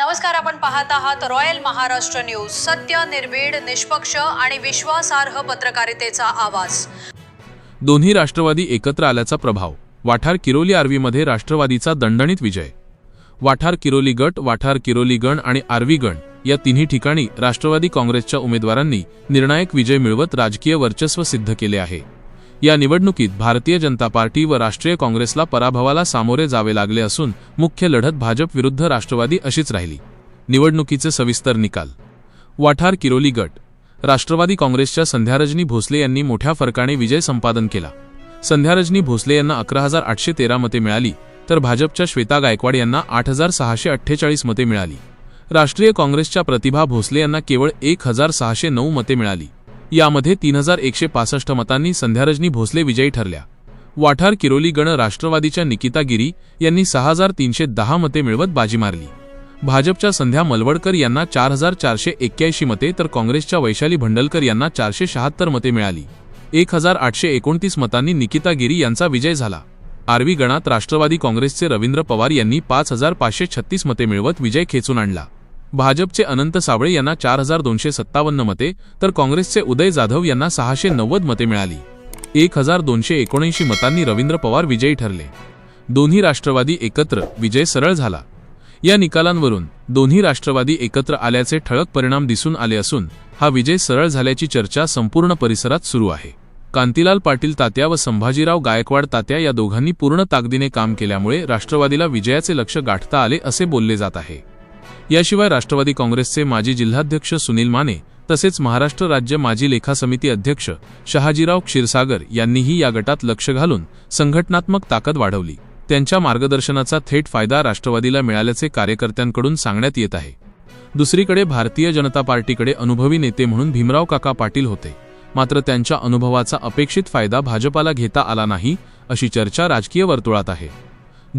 नमस्कार आपण पाहत आहात रॉयल महाराष्ट्र न्यूज. सत्य निर्भीड निष्पक्ष आणि विश्वासार्ह पत्रकारितेचा आवाज. दोन्ही राष्ट्रवादी एकत्र आल्याचा प्रभाव. वाठार किरोली आर्वीमध्ये राष्ट्रवादीचा दणदणीत विजय. वाठार किरोली गट वाठार किरोली गण आणि आर्वी गण या तिन्ही ठिकाणी राष्ट्रवादी काँग्रेसच्या उमेदवारांनी निर्णायक विजय मिळवत राजकीय वर्चस्व सिद्ध केले आहे. या निवडणुकीत भारतीय जनता पार्टी व राष्ट्रीय काँग्रेसला पराभवाला सामोरे जावे लागले असून मुख्य लढत भाजप विरुद्ध राष्ट्रवादी अशीच राहिली. निवडणुकीचे सविस्तर निकाल. वाठार किरोली गट. राष्ट्रवादी काँग्रेसच्या संध्यारजनी भोसले यांनी मोठ्या फरकाने विजय संपादन केला. संध्यारजनी भोसले यांना अकरा हजार आठशे तेरा मते मिळाली तर भाजपच्या श्वेता गायकवाड यांना आठ हजार सहाशे अठ्ठेचाळीस मते मिळाली. राष्ट्रीय काँग्रेसच्या प्रतिभा भोसले यांना केवळ एक हजार सहाशे नऊ मते मिळाली. यामध्ये तीन हजार एकशे पासष्ट मतांनी संध्यारजनी भोसले विजयी ठरल्या. वाठार किरोली गण राष्ट्रवादीच्या निकिता गिरी यांनी सहा हजार तीनशे दहा मते मिळवत बाजी मारली. भाजपच्या संध्या मलवडकर यांना चार हजार चारशे एक्क्याऐंशी मते तर काँग्रेसच्या वैशाली भंडलकर यांना चारशे शहात्तर मते मिळाली. एक हजार आठशे एकोणतीस मतांनी निकिता गिरी यांचा विजय झाला. आर्वी गणात राष्ट्रवादी काँग्रेसचे रवींद्र पवार यांनी पाच हजार पाचशे छत्तीस मते मिळवत विजय खेचून आणला. भाजपचे अनंत साबळे यांना चार हजार दोनशे सत्तावन्न मते तर काँग्रेसचे उदय जाधव यांना सहाशे नव्वद मते मिळाली. एक हजार दोनशे एकोणऐंशी मतांनी रवींद्र पवार विजयी ठरले. दोन्ही राष्ट्रवादी एकत्र विजय सरळ झाला. या निकालांवरून दोन्ही राष्ट्रवादी एकत्र आल्याचे ठळक परिणाम दिसून आले असून हा विजय सरळ झाल्याची चर्चा संपूर्ण परिसरात सुरू आहे. कांतीलाल पाटील तात्या व संभाजीराव गायकवाड तात्या या दोघांनी पूर्ण ताकदीने काम केल्यामुळे राष्ट्रवादीला विजयाचे लक्ष गाठता आले असे बोलले जात आहे. याशिवाय राष्ट्रवादी काँग्रेसचे माजी जिल्हाध्यक्ष सुनील माने तसेच महाराष्ट्र राज्य माजी लेखा समिती अध्यक्ष शहाजीराव क्षीरसागर यांनीही या गटात लक्ष घालून संघटनात्मक ताकद वाढवली. त्यांच्या मार्गदर्शनाचा थेट फायदा राष्ट्रवादीला मिळाल्याचे कार्यकर्त्यांकडून सांगण्यात येत आहे. दुसरीकडे भारतीय जनता पार्टीकडे अनुभवी नेते म्हणून भीमराव काका पाटील होते. मात्र त्यांच्या अनुभवाचा अपेक्षित फायदा भाजपाला घेता आला नाही अशी चर्चा राजकीय वर्तुळात आहे.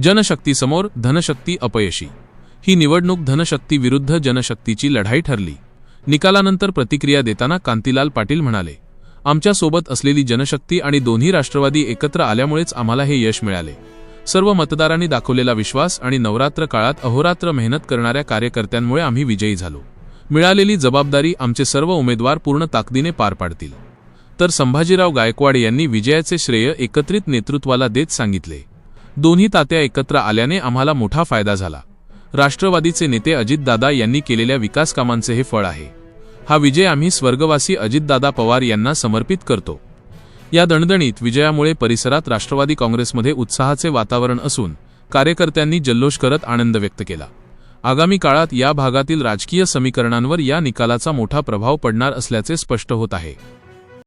जनशक्तीसमोर धनशक्ती अपयशी ही निवडणूक धनशक्ती विरुद्ध जनशक्तीची लढाई ठरली. निकालानंतर प्रतिक्रिया देताना कांतीलाल पाटील म्हणाले आमच्यासोबत असलेली जनशक्ती आणि दोन्ही राष्ट्रवादी एकत्र आल्यामुळेच आम्हाला हे यश मिळाले. सर्व मतदारांनी दाखवलेला विश्वास आणि नवरात्र काळात अहोरात्र मेहनत करणाऱ्या कार्यकर्त्यांमुळे आम्ही विजयी झालो. मिळालेली जबाबदारी आमचे सर्व उमेदवार पूर्ण ताकदीने पार पाडतील. तर संभाजीराव गायकवाड यांनी विजयाचे श्रेय एकत्रित नेतृत्वाला देत सांगितले. दोन्ही तात्या एकत्र आल्याने आम्हाला मोठा फायदा झाला. राष्ट्रवादीचे नेते अजितदादा यांनी केलेल्या विकास कामांचे हे फळ आहे. हा विजय आम्ही स्वर्गवासी अजितदादा पवार यांना समर्पित करतो. या दणदणीत विजयामुळे परिसरात राष्ट्रवादी काँग्रेसमध्ये उत्साहाचे वातावरण असून कार्यकर्त्यांनी जल्लोष करत आनंद व्यक्त केला. आगामी काळात या भागातील राजकीय समीकरणांवर या निकालाचा मोठा प्रभाव पडणार असल्याचे स्पष्ट होत आहे.